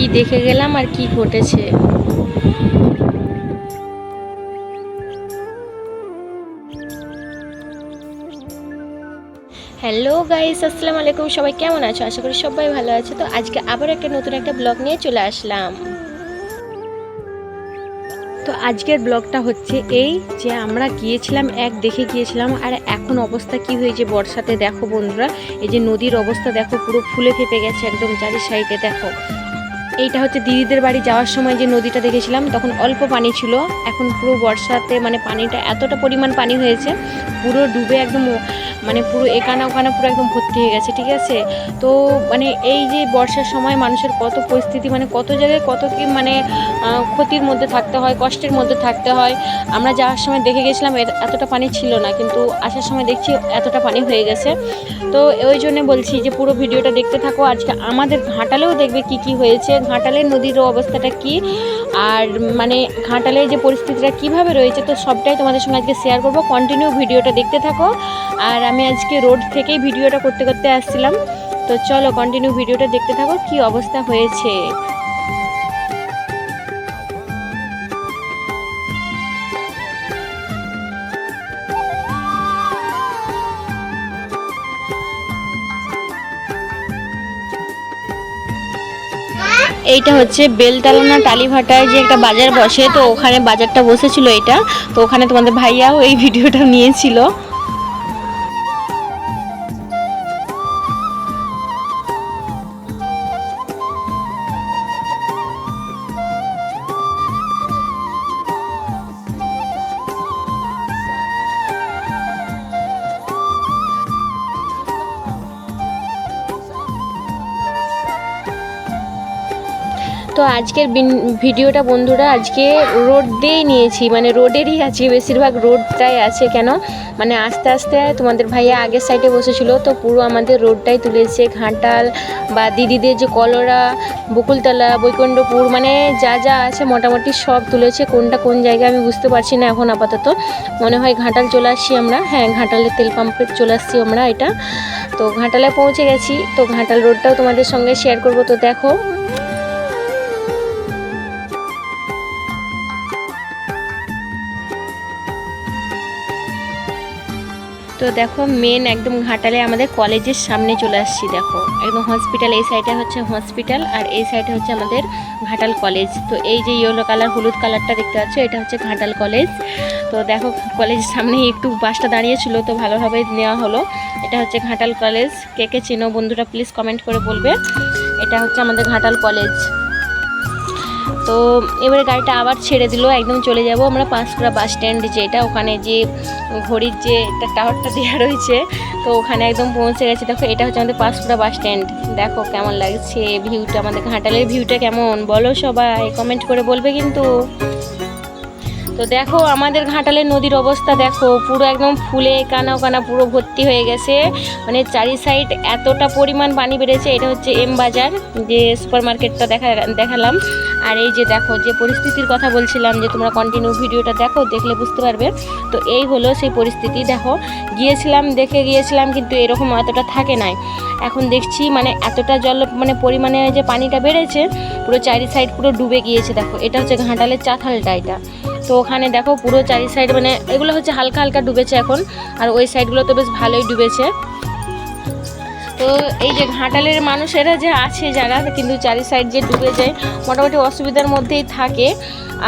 কি দেখে গেলাম আর কি ঘটেছে। হ্যালো গাইস আসসালামু আলাইকুম। সবাই কেমন আছো? আশা করি সবাই ভালো আছে। তো আজকে আবার একটা নতুন একটা ব্লগ নিয়ে চলে আসলাম। তো আজকের ব্লগটা হচ্ছে এই যে আমরা গিয়েছিলাম, এক দেখে গিয়েছিলাম, আর এখন অবস্থা কি হয়েছে বর্ষাতে দেখো বন্ধুরা। এই যে নদীর অবস্থা দেখো, পুরো ফুলে ফেপে গেছে একদম চারি সাইডে, দেখো। এইটা হচ্ছে দিদিদের বাড়ি যাওয়ার সময় যে নদীটা দেখেছিলাম, তখন অল্প পানি ছিল। এখন পুরো বর্ষাতে মানে পানিটা এতটা পরিমাণ পানি হয়েছে, পুরো ডুবে একদম মানে পুরো একানা ওকানা পুরো একদম ভর্তি হয়ে গেছে, ঠিক আছে? তো মানে এই যে বর্ষার সময় মানুষের কত পরিস্থিতি মানে কত জায়গায় কত কি মানে ক্ষতির মধ্যে থাকতে হয়, কষ্টের মধ্যে থাকতে হয়। আমরা যাওয়ার সময় দেখে গেছিলাম এত- এতটা পানি ছিল না, কিন্তু আসার সময় দেখছি এতটা পানি হয়ে গেছে। তো ওই জন্য বলছি যে পুরো ভিডিওটা দেখতে থাকো। আজকে আমাদের ঘাটালেও দেখবে কি কি হয়েছে। ঘাটালের নদীর অবস্থাটা কি? আর মানে ঘাটালের যে পরিস্থিতিটা কীভাবে রয়েছে, তো সবটাই তোমাদের সঙ্গে আজকে শেয়ার করব। কন্টিনিউ ভিডিওটা দেখতে থাকো। আর আমি আজকে রোড থেকেই ভিডিওটা করতে করতে আসছিলাম। তো চলো কন্টিনিউ ভিডিওটা দেখতে থাকো, কি অবস্থা হয়েছে। এইটা হচ্ছে বেলতালানা টালিভাটায় যে একটা বাজার বসে, তো ওখানে বাজারটা বসেছিল এটা। তো ওখানে তোমাদের ভাইয়াও এই ভিডিওটা নিয়েছিল। তো আজকের ভিডিওটা বন্ধুরা আজকে রোড দিয়েই নিয়েছি মানে রোডেরই আছে বেশিরভাগ রোডটাই আছে কেন? মানে আস্তে আস্তে তোমাদের ভাইয়া আগের সাইডে বসেছিল, তো পুরো আমাদের রোডটাই তুলেছে, ঘাটাল বা দিদিদের যে কলরা, বকুলতলা, বৈকুণ্ঠপুর মানে যা যা আছে মোটামুটি সব তুলেছে, কোনটা কোন জায়গায় আমি বুঝতে পারছি না এখন আপাতত। মনে হয় ঘাটাল চলে আসছি আমরা হ্যাঁ ঘাটালের তেল পাম্পে চলে আসছি আমরা এটা। তো ঘাটালে পৌঁছে গেছি, তো ঘাটাল রোডটাও তোমাদের সঙ্গে শেয়ার করব, তো দেখো। তো দেখো মেন একদম ঘাটালে আমাদের কলেজের সামনে চলে আসছি, দেখো। একদম হসপিটাল এই সাইডে হচ্ছে হসপিটাল আর এই সাইডে হচ্ছে আমাদের ঘাটাল কলেজ। তো এই যে ইয়েলো কালার হলুদ কালারটা দেখতে পাচ্ছ, এটা হচ্ছে ঘাটাল কলেজ। তো দেখো, কলেজের সামনে একটু বাসটা দাঁড়িয়েছিল, তো ভালোভাবে নেওয়া হলো। এটা হচ্ছে ঘাটাল কলেজ। কে কে চেনো বন্ধুরা প্লিজ কমেন্ট করে বলবে। এটা হচ্ছে আমাদের ঘাটাল কলেজ। তো এবারে গাড়িটা আবার ছেড়ে দিল, একদম চলে যাব আমরা পাঁশকুড়া বাস স্ট্যান্ড, যেটা ওখানে যে ঘড়ির যে একটা টাওয়ারটা দেওয়া রয়েছে, তো ওখানে একদম পৌঁছে গেছে। দেখো, এটা হচ্ছে আমাদের পাঁশকুড়া বাস স্ট্যান্ড। দেখো কেমন লাগছে ভিউটা আমাদের ঘাটালের ভিউটা কেমন? বলো সবাই কমেন্ট করে বলবে কিন্তু। তো দেখো, আমাদের ঘাটালের নদীর অবস্থা দেখো, পুরো একদম ফুলে কানা কানা পুরো ভর্তি হয়ে গেছে। মানে চারি সাইড এতটা পরিমাণ পানি বেড়েছে, এটা হচ্ছে এম বাজার, যে সুপার মার্কেটটা দেখা, দেখালাম। আর এই যে দেখো, যে পরিস্থিতির কথা বলছিলাম, যে তোমরা কন্টিনিউ ভিডিওটা দেখো, দেখলে বুঝতে পারবে। তো এই হলো সেই পরিস্থিতি, দেখো। গিয়েছিলাম, দেখে গিয়েছিলাম, কিন্তু এরকম এতটা থাকে নাই। এখন দেখছি মানে এতটা জল মানে পরিমাণে যে পানিটা বেড়েছে, পুরো চারি সাইড পুরো ডুবে গিয়েছে, দেখো। এটা হচ্ছে ঘাটালের চাথালটা, এটা। তো ওখানে দেখো পুরো চারি সাইড মানে এগুলো হচ্ছে হালকা হালকা ডুবেছে এখন, আর ওই সাইডগুলো তো বেশ ভালোই ডুবেছে। তো এই যে ঘাটালের মানুষেরা যে আছে যারা, কিন্তু চারি সাইড যে ডুবে যায়, মোটামুটি অসুবিধার মধ্যেই থাকে।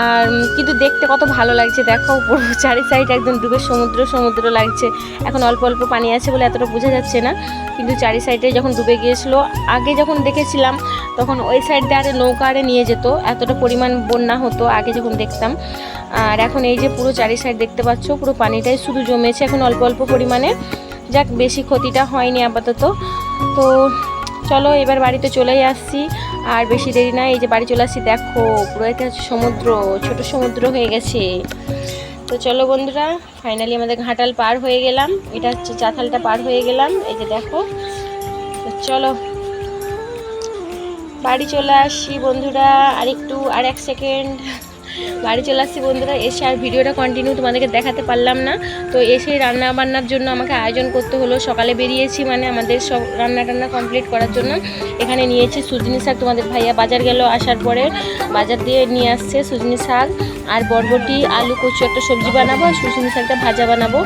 আর কিন্তু দেখতে কত ভালো লাগছে, দেখো চারি সাইড একদম ডুবে সমুদ্র সমুদ্র লাগছে। এখন অল্প অল্প পানি আছে বলে এতটা বোঝা যাচ্ছে না। কিন্তু চারি সাইডে যখন ডুবে গিয়েছিল, আগে যখন দেখেছিলাম, তখন ওই সাইড দিয়ে আরে নৌকা আরে নিয়ে যেত, এতটা পরিমাণ বন্যা হতো আগে যখন দেখতাম। আর এখন এই যে পুরো চারি সাইড দেখতে পাচ্ছ, পুরো পানিটাই শুধু জমেছে। এখন অল্প অল্প পরিমাণে, যাক বেশি ক্ষতিটা হয়নি আপাতত। তো চলো এবার বাড়িতে চলেই আসছি। আর বেশি দেরি না, এই যে বাড়ি চলে আসছি, দেখো, পুরো হচ্ছে সমুদ্র, ছোট সমুদ্র হয়ে গেছে। তো চলো বন্ধুরা ফাইনালি আমাদের ঘাটাল পার হয়ে গেলাম। এটা হচ্ছে চাতালটা পার হয়ে গেলাম, এই যে দেখো। তো চলো, বাড়ি চলে আসছি বন্ধুরা আর একটু আর এক সেকেন্ড বাড়ি চলে আসছি বন্ধুরা, এসে আর ভিডিওটা কন্টিনিউ তোমাদেরকে দেখাতে পারলাম না। তো এসে রান্না বান্নার জন্য আমাকে আয়োজন করতে হলো। সকালে বেরিয়েছি মানে আমাদের সব রান্না টান্না কমপ্লিট করার জন্য। এখানে নিয়েছি সুজনি শাক, তোমাদের ভাইয়া বাজার গেল আসার পরে বাজার দিয়ে নিয়ে আসছে সুজনি শাক। আর বরবটি, আলু, কচু একটা সবজি বানাবো আর সুজনি শাকটা ভাজা বানাবো।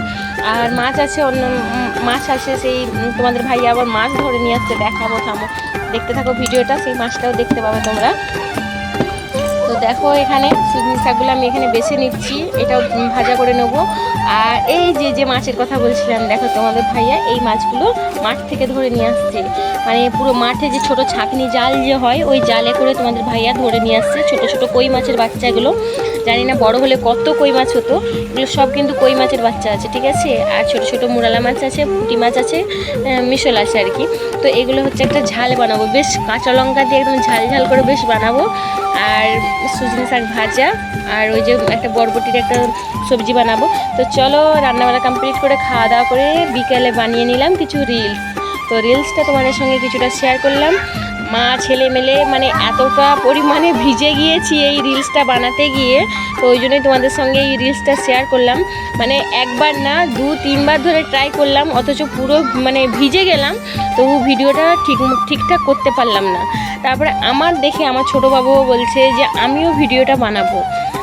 আর মাছ আছে, অন্য মাছ আছে, সেই তোমাদের ভাইয়া আবার মাছ ধরে নিয়ে আসছে। দেখাবো, থামো। দেখতে থাকো ভিডিওটা, সেই মাছটাও দেখতে পাবে তোমরা। তো দেখো এখানে সুজনি শাকগুলো আমি এখানে বেছে নিচ্ছি। এটাও ভাজা করে নেব। আর এই যে যে মাছের কথা বলছিলাম, দেখো তোমাদের ভাইয়া, এই মাছগুলো মাঠ থেকে ধরে নিয়ে আসছে। মানে পুরো মাঠে যে ছোট ছাঁকনি জাল যে হয়, ওই জালে করে তোমাদের ভাইয়া ধরে নিয়ে আসছে। ছোট ছোট কই মাছের বাচ্চাগুলো। জানি না, বড় হলে কত কই মাছ হতো, এগুলো সব কিন্তু কই মাছের বাচ্চা আছে, ঠিক আছে? আর ছোট ছোট মুরালা মাছ আছে, পুঁটি মাছ আছে মিশল আছে আর কি। তো এগুলো হচ্ছে একটা ঝাল বানাবো, বেশ কাঁচা লঙ্কা দিয়ে একদম ঝাল ঝাল করে বেশ বানাবো। আর সুজনি শাক ভাজা, আর ওই যে একটা বরবটির একটা সবজি বানাবো। তো চলো, রান্নাবান্না কমপ্লিট করে খাওয়া দাওয়া করে বিকেলে বানিয়ে নিলাম কিছু রিলস তো রিলসটা তোমাদের সঙ্গে কিছুটা শেয়ার করলাম। মা ছেলে মেলে মানে এতটা পরিমাণে ভিজে গিয়েছি এই রিলসটা বানাতে গিয়ে, তো ওই জন্যই তোমাদের সঙ্গে এই রিলসটা শেয়ার করলাম। মানে একবার না, দু, তিনবার ধরে ট্রাই করলাম, অথচ পুরো মানে ভিজে গেলাম, তবু ভিডিওটা ঠিক, ঠিকঠাক করতে পারলাম না। তারপরে আমার দেখে আমার ছোটো বাবুও বলছে যে, আমিও ভিডিওটা বানাবো।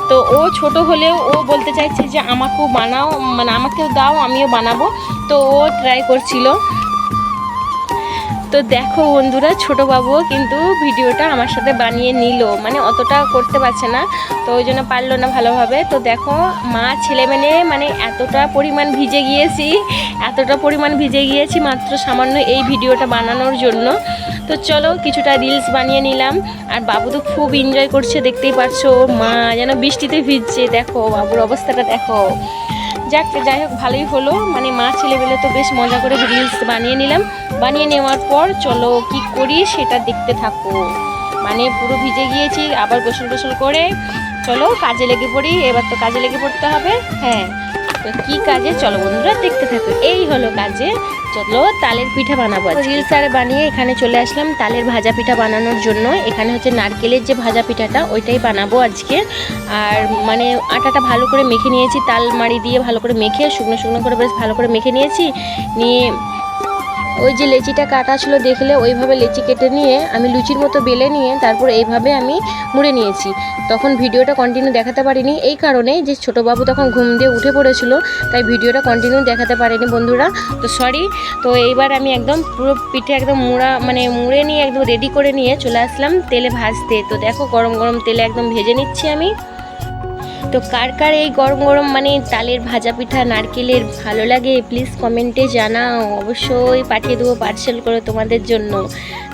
তো ও ছোট হলেও ও বলতে চাইছে যে, আমাকেও বানাও মানে আমাকেও দাও, আমিও বানাবো। তো ও ট্রাই করছিল। তো দেখো বন্ধুরা, ছোট বাবুও কিন্তু ভিডিওটা আমার সাথে বানিয়ে নিল। মানে অতটা করতে পারছে না, তো ওই জন্য পারল না ভালোভাবে। তো দেখো, মা ছেলে মেলে মানে এতটা পরিমাণ ভিজে গিয়েছি, এতটা পরিমাণ ভিজে গিয়েছি মাত্র সামান্য এই ভিডিওটা বানানোর জন্য। তো চলো, কিছুটা রিলস বানিয়ে নিলাম। আর বাবু তো খুব এনজয় করছে, দেখতেই পারছ, মা যেন বৃষ্টিতে ভিজছে। দেখো, বাবুর অবস্থাটা দেখো। যাক, যাই হোক, ভালোই হলো। মানে মা ছেলেবেলে তো বেশ মজা করে রিলস বানিয়ে নিলাম। বানিয়ে নেওয়ার পর চলো কি করি সেটা দেখতে থাকো। মানে পুরো ভিজে গিয়েছি, আবার গোসল গোসল করে চলো কাজে লেগে পড়ি। এবার তো কাজে লেগে পড়তে হবে। হ্যাঁ তো কী কাজে? চলো বন্ধুরা, দেখতে থাকো। এই হলো কাজে। চলো তালের পিঠা বানাবো রিল সারে বানিয়ে এখানে চলে আসলাম তালের ভাজা পিঠা বানানোর জন্য। এখানে হচ্ছে নারকেলের যে ভাজা পিঠাটা, ওইটাই বানাবো আজকে। আর মানে আটাটা ভালো করে মেখে নিয়েছি তাল মাড়ি দিয়ে ভালো করে মেখে, শুকনো শুকনো করে বেশ ভালো করে মেখে নিয়েছি। নিয়ে ওই যে লেচিটা কাটা ছিল দেখলে ওইভাবে লেচি কেটে নিয়ে আমি লুচির মতো বেলে নিয়ে তারপর এইভাবে আমি মুড়ে নিয়েছি। তখন ভিডিওটা কন্টিনিউ দেখাতে পারিনি, এই কারণে যে ছোটো বাবু তখন ঘুম দিয়ে উঠে পড়েছিল, তাই ভিডিওটা কন্টিনিউ দেখাতে পারিনি বন্ধুরা। তো সরি তো এইবার আমি একদম পুরো পিঠে একদম মুড়া মানে মুড়ে নিয়ে একদম রেডি করে নিয়ে চলে আসলাম তেলে ভাজতে। তো দেখো গরম গরম তেলে একদম ভেজে নিচ্ছি আমি। তো কার কার এই গরম গরম মানে তালের ভাজা পিঠা নারকেলের ভালো লাগে প্লিজ কমেন্টে জানাও। অবশ্যই পাঠিয়ে দেবো পার্সেল করে তোমাদের জন্য।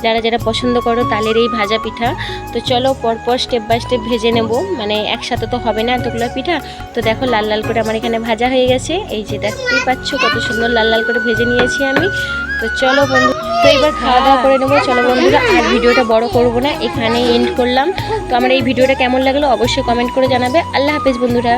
যারা যারা পছন্দ করো তালের এই ভাজা পিঠা। তো চলো পরপর স্টেপ বাই স্টেপ ভেজে নেব। মানে একসাথে তো হবে না এতগুলো পিঠা। তো দেখো লাল লাল করে আমার এখানে ভাজা হয়ে গেছে। এই যে দেখতেই পাচ্ছ কত সুন্দর লাল লাল করে ভেজে নিয়েছি আমি। তো চলো বন্ধু তো এবার খাওয়া দাওয়া করে নেব। চলো বন্ধুরা, আর ভিডিওটা বড় করব না এখানে এন্ড করলাম। তো আমার এই ভিডিওটা কেমন লাগল অবশ্যই কমেন্ট করে জানাবে। আল্লাহ হাফেজ বন্ধুরা।